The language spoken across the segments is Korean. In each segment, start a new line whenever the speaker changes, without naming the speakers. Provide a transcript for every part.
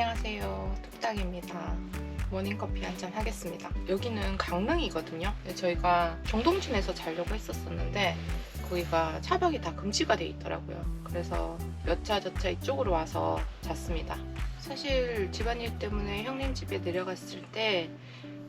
안녕하세요. 뚝딱입니다. 모닝커피 한잔 하겠습니다. 여기는 강릉이거든요. 저희가 정동진에서 자려고 했었었는데 거기가 차박이 다 금지가 돼 있더라고요. 그래서 여차저차 이쪽으로 와서 잤습니다. 사실 집안일 때문에 형님 집에 내려갔을 때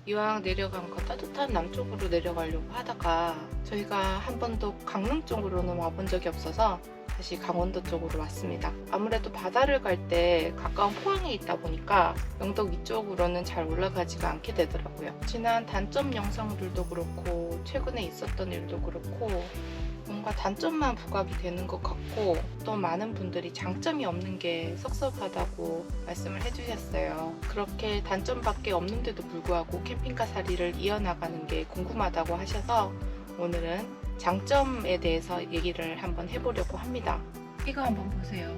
이왕 내려간 거 따뜻한 남쪽으로 내려가려고 하다가 저희가 한 번도 강릉 쪽으로는 와본 적이 없어서 다시 강원도 쪽으로 왔습니다. 아무래도 바다를 갈 때 가까운 포항에 있다 보니까 영덕 이쪽으로는 잘 올라가지가 않게 되더라고요. 지난 단점 영상들도 그렇고 최근에 있었던 일도 그렇고 뭔가 단점만 부각이 되는 것 같고 또 많은 분들이 장점이 없는 게 섭섭하다고 말씀을 해주셨어요. 그렇게 단점밖에 없는데도 불구하고 캠핑카 살이를 이어나가는 게 궁금하다고 하셔서 오늘은 장점에 대해서 얘기를 한번 해보려고 합니다. 이거 한번 보세요.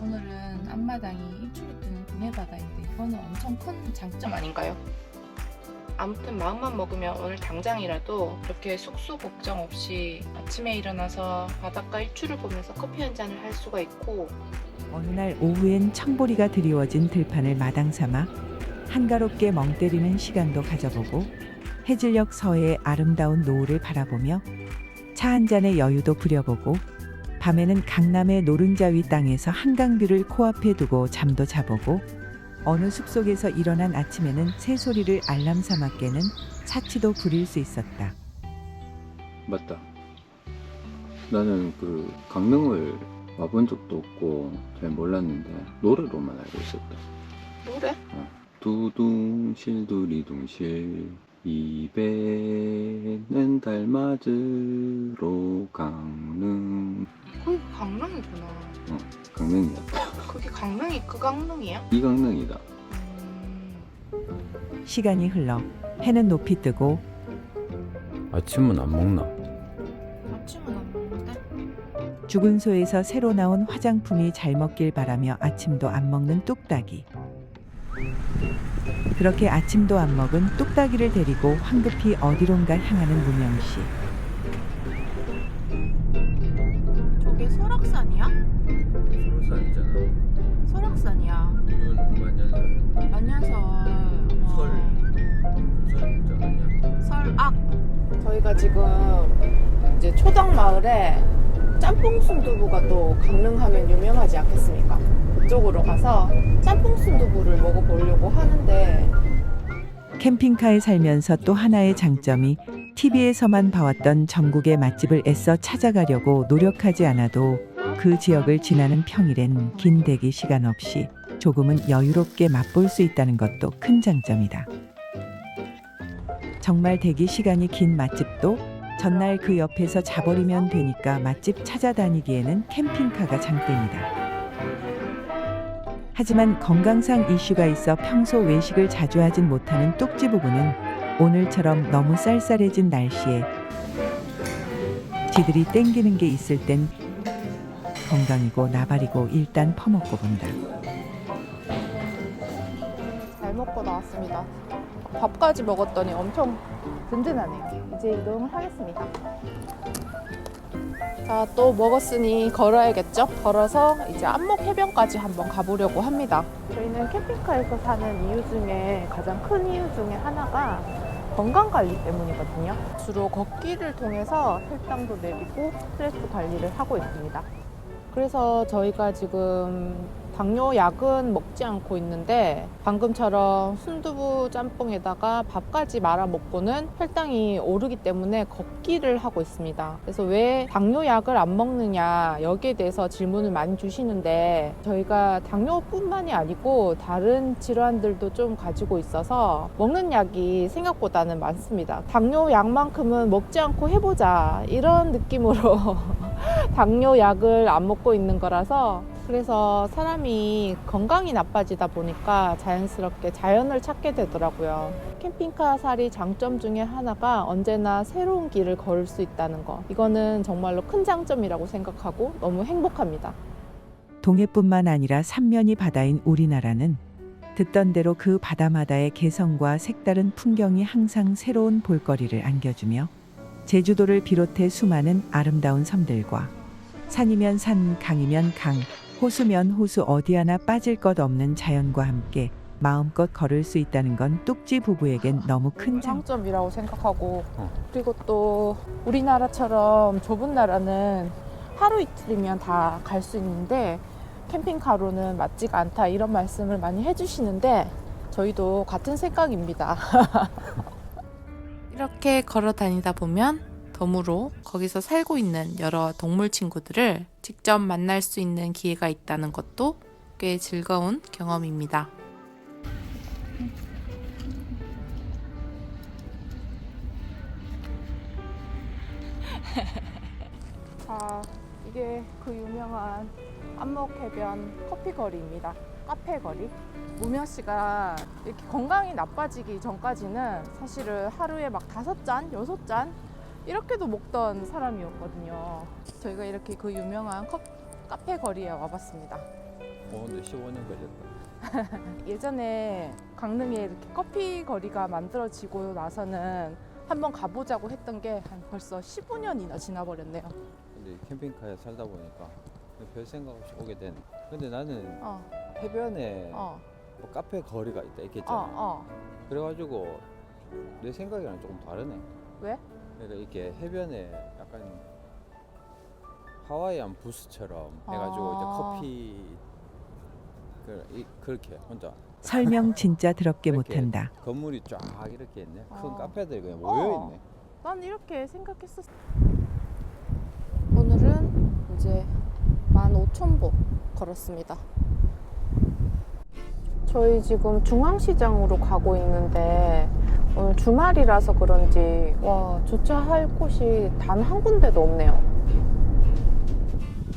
오늘은 앞마당이 일출이 뜨는 구내바다인데 이거는 엄청 큰 장점 아닌가요? 아무튼 마음만 먹으면 오늘 당장이라도 이렇게 숙소 걱정 없이 아침에 일어나서 바닷가 일출을 보면서 커피 한 잔을 할 수가 있고
어느 날 오후엔 청보리가 드리워진 들판을 마당 삼아 한가롭게 멍 때리는 시간도 가져보고 해질녘 서해의 아름다운 노을을 바라보며 차 한 잔의 여유도 부려보고 밤에는 강남의 노른자 위 땅에서 한강뷰를 코앞에 두고 잠도 자보고 어느 숲속에서 일어난 아침에는 새소리를 알람 삼아 깨는 사치도 부릴 수 있었다.
맞다. 나는 그 강릉을 와본 적도 없고 잘 몰랐는데 노래로만 알고 있었다.
노래?
두둥실 두리둥실 이배는 달 맞으러 강릉
거기 강릉이구나.
강릉이었다.
그게 강릉이 그 강릉이야?
이 강릉이다.
음,
시간이 흘러 해는 높이 뜨고
아침은 안 먹나?
아침은 안 먹는데?
죽은 소에서 새로 나온 화장품이 잘 먹길 바라며 아침도 안 먹는 뚝딱이. 그렇게 아침도 안 먹은 뚝딱이를 데리고 황급히 어디론가 향하는 문영 씨.
저게 설악산이야?
설산이잖아.
설악산이야.
눈 만년설.
만년설.
설. 눈설 있지 않았냐?
설악. 저희가 지금 이제 초당 마을에 짬뽕 순두부가 또 강릉하면 유명하지 않겠습니까? 그쪽으로 가서 짬뽕 순두부를 먹어보려고 하는데
캠핑카에 살면서 또 하나의 장점이 TV에서만 봐왔던 전국의 맛집을 애써 찾아가려고 노력하지 않아도 그 지역을 지나는 평일엔 긴 대기 시간 없이 조금은 여유롭게 맛볼 수 있다는 것도 큰 장점이다. 정말 대기 시간이 긴 맛집도 전날 그 옆에서 자버리면 되니까 맛집 찾아다니기에는 캠핑카가 장땡이다. 하지만 건강상 이슈가 있어 평소 외식을 자주 하진 못하는 뚝지 부부는 오늘처럼 너무 쌀쌀해진 날씨에 지들이 땡기는 게 있을 땐 건강이고 나발이고 일단 퍼먹고 본다.
잘 먹고 나왔습니다. 밥까지 먹었더니 엄청 든든하네요. 이제 이동을 하겠습니다. 자, 또 먹었으니 걸어야겠죠? 걸어서 이제 안목 해변까지 한번 가보려고 합니다. 저희는 캠핑카에서 사는 이유 중에 가장 큰 이유 중에 하나가 건강 관리 때문이거든요. 주로 걷기를 통해서 혈당도 내리고 스트레스 관리를 하고 있습니다. 그래서 저희가 지금 당뇨 약은 먹지 않고 있는데 방금처럼 순두부 짬뽕에다가 밥까지 말아 먹고는 혈당이 오르기 때문에 걷기를 하고 있습니다. 그래서 왜 당뇨 약을 안 먹느냐 여기에 대해서 질문을 많이 주시는데 저희가 당뇨뿐만이 아니고 다른 질환들도 좀 가지고 있어서 먹는 약이 생각보다는 많습니다. 당뇨 약만큼은 먹지 않고 해보자 이런 느낌으로 당뇨 약을 안 먹고 있는 거라서 그래서 사람이 건강이 나빠지다 보니까 자연스럽게 자연을 찾게 되더라고요. 캠핑카 살이 장점 중에 하나가 언제나 새로운 길을 걸을 수 있다는 거. 이거는 정말로 큰 장점이라고 생각하고 너무 행복합니다.
동해뿐만 아니라 삼면이 바다인 우리나라는 듣던 대로 그 바다마다의 개성과 색다른 풍경이 항상 새로운 볼거리를 안겨주며 제주도를 비롯해 수많은 아름다운 섬들과 산이면 산, 강이면 강, 호수면 호수 어디 하나 빠질 것 없는 자연과 함께 마음껏 걸을 수 있다는 건 뚝지 부부에겐 너무 큰 장.
장점이라고 생각하고
어.
그리고 또 우리나라처럼 좁은 나라는 하루 이틀이면 다 갈 수 있는데 캠핑카로는 맞지가 않다 이런 말씀을 많이 해주시는데 저희도 같은 생각입니다. 이렇게 걸어 다니다 보면 덤으로 거기서 살고 있는 여러 동물 친구들을 직접 만날 수 있는 기회가 있다는 것도 꽤 즐거운 경험입니다. 자, 이게 그 유명한 안목해변 커피 거리입니다. 카페 거리. 무명 씨가 이렇게 건강이 나빠지기 전까지는 사실은 하루에 막 다섯 잔, 여섯 잔 이렇게도 먹던 사람이었거든요. 저희가 이렇게 그 유명한 컵, 카페 거리에 와봤습니다.
어 근데 15년 걸렸다
예전에 강릉에 이렇게 커피 거리가 만들어지고 나서는 한번 가보자고 했던 게 한 벌써 15년이나 지나버렸네요.
근데 캠핑카에 살다 보니까 별 생각 없이 오게 되네 근데 나는
어,
해변에
어,
뭐 카페 거리가 있다
어, 어.
그래가지고 내 생각이랑 조금 다르네
왜?
그러니까 이렇게 해변에 약간 하와이안 부스처럼 해가지고
아.
이제 커피 그, 이, 그렇게 혼자
설명 진짜 더럽게
이렇게
못한다.
건물이 쫙 이렇게 있네 큰
어.
카페들이 그냥
어.
모여 있네
난 이렇게 생각했었어. 오늘은 이제 15,000보 걸었습니다. 저희 지금 중앙시장으로 가고 있는데 오늘 주말이라서 그런지 와 주차할 곳이 단 한 군데도 없네요.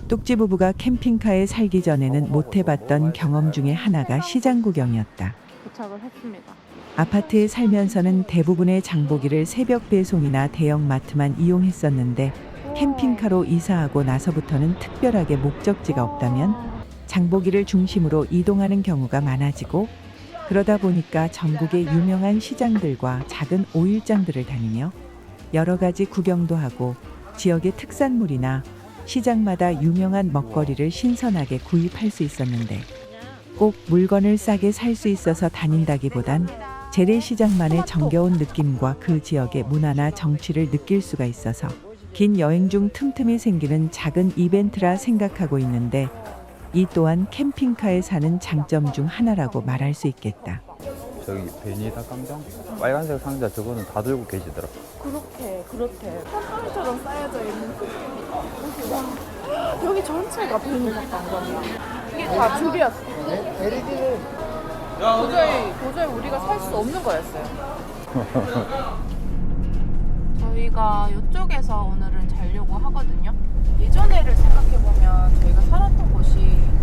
뚝지 부부가 캠핑카에 살기 전에는 못 해봤던 경험 중에 하나가 시장 구경이었다.
도착을 했습니다.
아파트에 살면서는 대부분의 장보기를 새벽 배송이나 대형 마트만 이용했었는데 캠핑카로 이사하고 나서부터는 특별하게 목적지가 없다면 장보기를 중심으로 이동하는 경우가 많아지고 그러다 보니까 전국의 유명한 시장들과 작은 오일장들을 다니며 여러 가지 구경도 하고 지역의 특산물이나 시장마다 유명한 먹거리를 신선하게 구입할 수 있었는데 꼭 물건을 싸게 살 수 있어서 다닌다기보단 재래시장만의 정겨운 느낌과 그 지역의 문화나 정취를 느낄 수가 있어서 긴 여행 중 틈틈이 생기는 작은 이벤트라 생각하고 있는데 이 또한 캠핑카에 사는 장점 중 하나라고 말할 수 있겠다.
저기 베니다 깜정? 빨간색 상자 저거는 다 들고 계시더라
그렇게 그렇게. 깜빵처럼 쌓여져 있는 여기 와 여기 전체가 비닐박 강점이야 이게 다 줄이었어. 도저히 도저히 우리가 살 수 없는 거였어요 저희가 이쪽에서 오늘은 자려고 하거든요 예전에를 생각해보면 저희가 살았던 곳이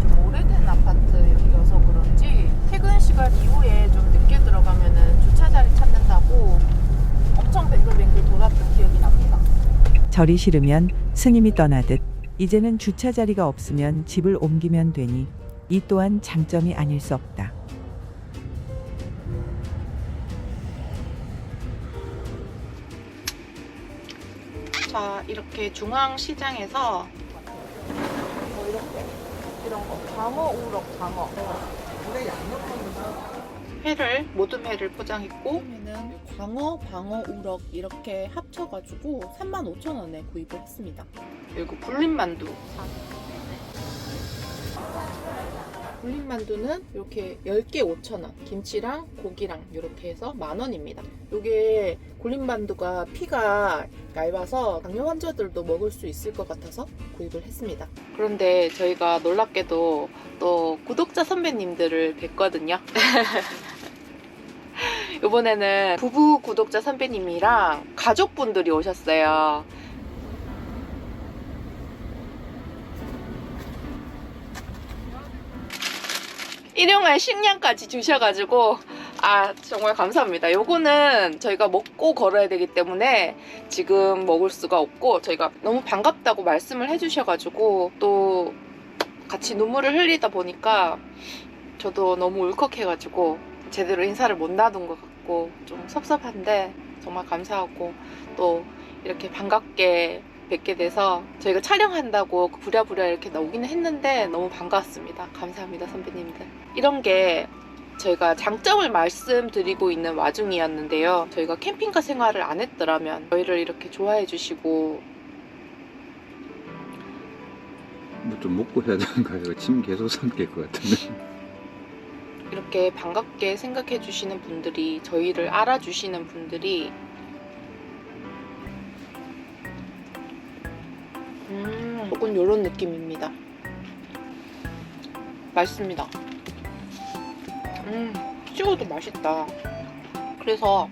좀 오래된 아파트여서 그런지 퇴근 시간 이후에 좀 늦게 들어가면은 주차 자리 찾는다고 엄청 뱅글뱅글 돌았던 기억이 납니다.
절이 싫으면 스님이 떠나듯 이제는 주차 자리가 없으면 집을 옮기면 되니 이 또한 장점이 아닐 수 없다.
자, 이렇게 중앙시장에서 뭐 이렇게 이런 거 방어 우럭 방어 회를 모든 회를 포장했고 는 광어, 방어, 우럭 이렇게 합쳐가지고 35,000원에 구입을 했습니다. 그리고 불린 만두 불린만두는 이렇게 10개 5,000원 김치랑 고기랑 이렇게 해서 만원입니다. 이게 굴림만두가 피가 얇아서 당뇨 환자들도 먹을 수 있을 것 같아서 구입을 했습니다. 그런데 저희가 놀랍게도 또 구독자 선배님들을 뵀거든요. 이번에는 부부 구독자 선배님이랑 가족분들이 오셨어요. 일용할 식량까지 주셔가지고 아 정말 감사합니다. 요거는 저희가 먹고 걸어야 되기 때문에 지금 먹을 수가 없고 저희가 너무 반갑다고 말씀을 해주셔가지고 또 같이 눈물을 흘리다 보니까 저도 너무 울컥해가지고 제대로 인사를 못 나눈 것 같고 좀 섭섭한데 정말 감사하고 또 이렇게 반갑게 뵙게 돼서 저희가 촬영한다고 부랴부랴 이렇게 나오기는 했는데 너무 반가웠습니다. 감사합니다, 선배님들. 이런 게 저희가 장점을 말씀드리고 있는 와중이었는데요. 저희가 캠핑카 생활을 안 했더라면 저희를 이렇게 좋아해 주시고
뭐 좀 먹고 해야 되는 거예요. 침 계속 삼킬 것 같은데.
이렇게 반갑게 생각해 주시는 분들이 저희를 알아주시는 분들이 조금 이런 느낌입니다. 맛있습니다. 음, 찍어도 맛있다. 그래서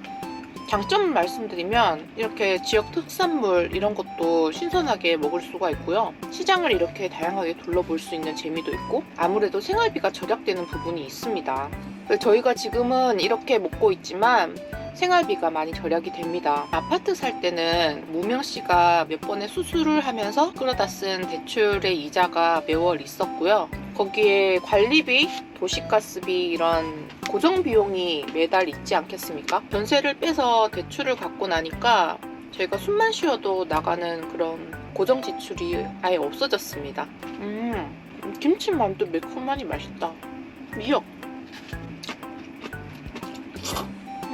장점을 말씀드리면 이렇게 지역 특산물 이런 것도 신선하게 먹을 수가 있고요. 시장을 이렇게 다양하게 둘러볼 수 있는 재미도 있고 아무래도 생활비가 절약되는 부분이 있습니다. 저희가 지금은 이렇게 먹고 있지만 생활비가 많이 절약이 됩니다. 아파트 살 때는 무명 씨가 몇 번의 수술을 하면서 끌어다 쓴 대출의 이자가 매월 있었고요. 거기에 관리비, 도시가스비 이런 고정 비용이 매달 있지 않겠습니까? 전세를 빼서 대출을 갖고 나니까 저희가 숨만 쉬어도 나가는 그런 고정 지출이 아예 없어졌습니다. 음, 김치만두 매콤하니 맛있다. 미역.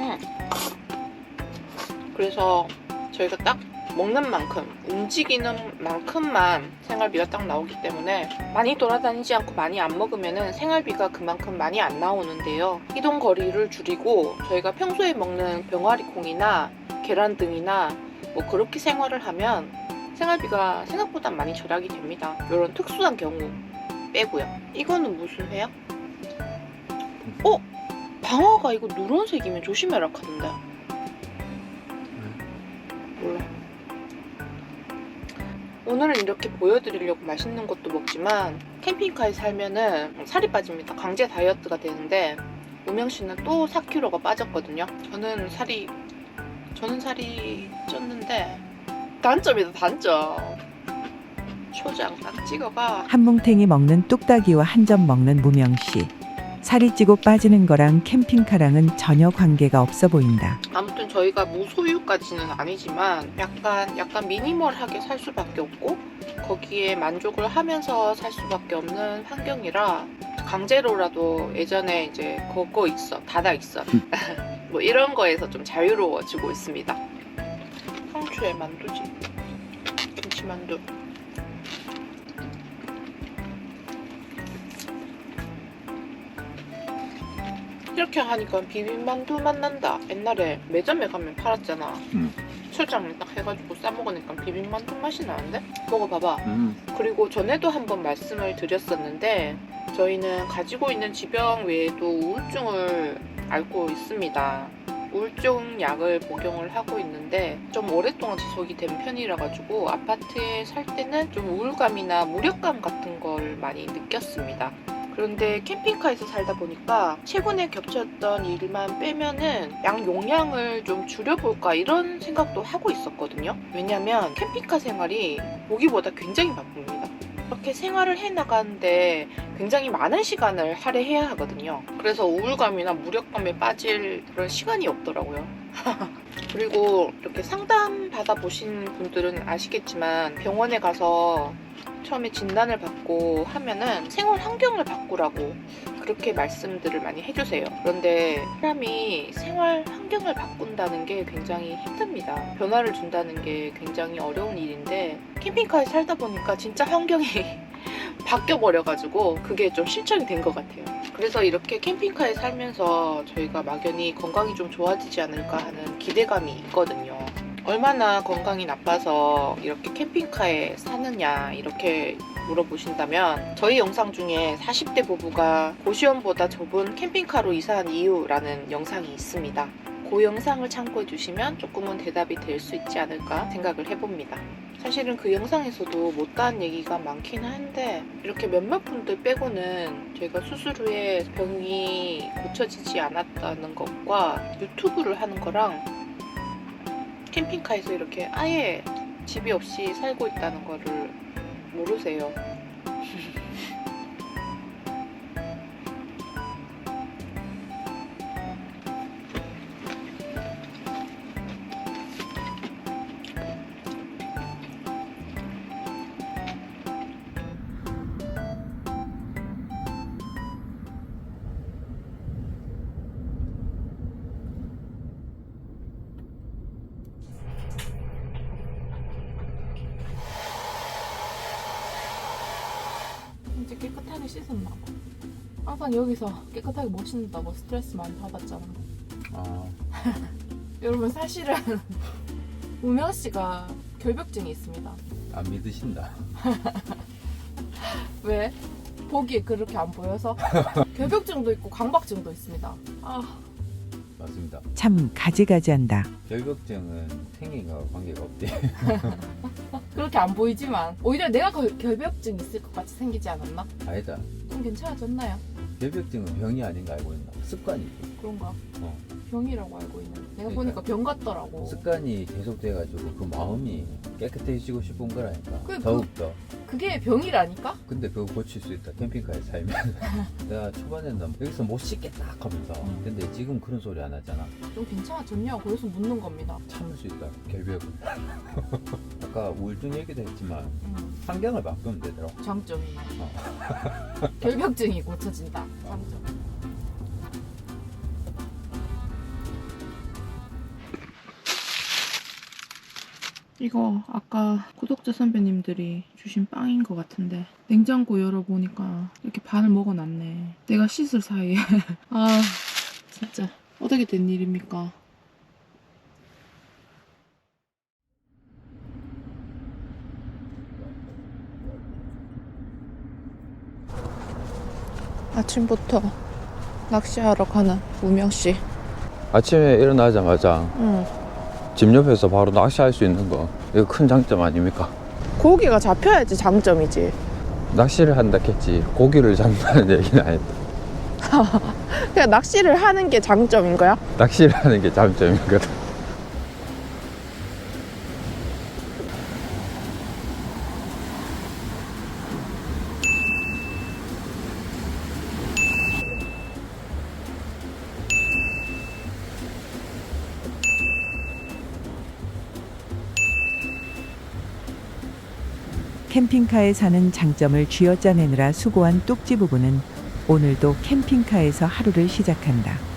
음. 그래서 저희가 딱 먹는 만큼, 움직이는 만큼만 생활비가 딱 나오기 때문에 많이 돌아다니지 않고 많이 안 먹으면 생활비가 그만큼 많이 안 나오는데요. 이동 거리를 줄이고 저희가 평소에 먹는 병아리 콩이나 계란 등이나 뭐 그렇게 생활을 하면 생활비가 생각보다 많이 절약이 됩니다. 이런 특수한 경우 빼고요. 이거는 무슨 회야? 어? 방어가 이거 누런색이면 조심해라 하던데. 몰라. 오늘은 이렇게 보여드리려고 맛있는 것도 먹지만 캠핑카에 살면은 살이 빠집니다. 강제 다이어트가 되는데 우명 씨는 또 4kg가 빠졌거든요. 저는 살이 저는 살이 쪘는데 단점이다 단점. 초장 딱 찍어가
한뭉탱이 먹는 뚝딱이와 한 점 먹는 무명 씨. 살이 찌고 빠지는 거랑 캠핑카랑은 전혀 관계가 없어 보인다.
아무튼 저희가 무소유까지는 아니지만 약간 약간 미니멀하게 살 수밖에 없고 거기에 만족을 하면서 살 수밖에 없는 환경이라 강제로라도 예전에 이제 그거 있어 닫아 있어 뭐 이런 거에서 좀 자유로워지고 있습니다. 상추에 만두지 김치만두. 이렇게 하니까 비빔만두 맛 난다. 옛날에 매점에 가면 팔았잖아.
음.
초장 딱 해가지고 싸먹으니까 비빔만두 맛이 나는데? 먹어봐봐.
음.
그리고 전에도 한번 말씀을 드렸었는데 저희는 가지고 있는 지병 외에도 우울증을 앓고 있습니다. 우울증 약을 복용을 하고 있는데 좀 오랫동안 지속이 된 편이라 가지고 아파트에 살 때는 좀 우울감이나 무력감 같은 걸 많이 느꼈습니다. 그런데 캠핑카에서 살다 보니까 최근에 겹쳤던 일만 빼면은 양 용량을 좀 줄여볼까 이런 생각도 하고 있었거든요. 왜냐면 캠핑카 생활이 보기보다 굉장히 바쁩니다. 이렇게 생활을 해 나가는데 굉장히 많은 시간을 할애해야 하거든요. 그래서 우울감이나 무력감에 빠질 그런 시간이 없더라고요. 그리고 이렇게 상담 받아보신 분들은 아시겠지만 병원에 가서 처음에 진단을 받고 하면은 생활 환경을 바꾸라고 그렇게 말씀들을 많이 해주세요. 그런데 사람이 생활 환경을 바꾼다는 게 굉장히 힘듭니다. 변화를 준다는 게 굉장히 어려운 일인데 캠핑카에 살다 보니까 진짜 환경이 바뀌어버려가지고 그게 좀 실천이 된 것 같아요. 그래서 이렇게 캠핑카에 살면서 저희가 막연히 건강이 좀 좋아지지 않을까 하는 기대감이 있거든요. 얼마나 건강이 나빠서 이렇게 캠핑카에 사느냐 이렇게 물어보신다면 저희 영상 중에 40대 부부가 고시원보다 좁은 캠핑카로 이사한 이유라는 영상이 있습니다. 그 영상을 참고해 주시면 조금은 대답이 될 수 있지 않을까 생각을 해봅니다. 사실은 그 영상에서도 못다한 얘기가 많긴 한데 이렇게 몇몇 분들 빼고는 저희가 수술 후에 병이 고쳐지지 않았다는 것과 유튜브를 하는 거랑 캠핑카에서 이렇게 아예 집이 없이 살고 있다는 거를 모르세요. 씻었나 봐. 항상 여기서 깨끗하게 못 씻는다고 스트레스 많이 받았잖아.
아,
여러분 사실은 우명 씨가 결벽증이 있습니다.
안 믿으신다.
왜? 보기에 그렇게 안 보여서 결벽증도 있고 강박증도 있습니다. 아
맞습니다.
참 가지가지한다.
결벽증은 생기가 관계가 없대.
그렇게 안 보이지만 오히려 내가 걸- 결벽증 있을 것 같이 생기지 않았나?
아니다.
좀 괜찮아졌나요?
결벽증은 병이 아닌가 알고 있나? 습관이지.
그런가?
어.
병이라고 알고 있는. 내가
그러니까.
보니까 병 같더라고.
습관이 계속돼가지고 그 마음이 깨끗해지고 싶은 거라니까.
그- 그-
더욱더.
그게 병이라니까?
근데 그거 고칠 수 있다. 캠핑카에 살면. 내가 초반에는 여기서 못 씻겠다 하면서.
음.
근데 지금 그런 소리 안 하잖아.
좀 괜찮아졌냐고 그래서 묻는 겁니다.
참을 수 있다. 결벽은. 아까 우울증 얘기도 했지만
음,
환경을 바꾸면 되더라고.
장점이.
어.
결벽증이 고쳐진다. 장점. 이거 아까 구독자 선배님들이 주신 빵인 것 같은데 냉장고 열어보니까 이렇게 반을 먹어놨네. 내가 씻을 사이에 아 진짜 어떻게 된 일입니까? 아침부터 낚시하러 가는 우명 씨.
아침에 일어나자마자
응.
집 옆에서 바로 낚시할 수 있는 거 이거 큰 장점 아닙니까?
고기가 잡혀야지 장점이지.
낚시를 한다 했지 고기를 잡는다는 얘기는 아니다.
그냥 낚시를 하는 게 장점인 거야?
낚시를 하는 게 장점이거든.
캠핑카에 사는 장점을 쥐어짜내느라 수고한 뚝지 부부는 오늘도 캠핑카에서 하루를 시작한다.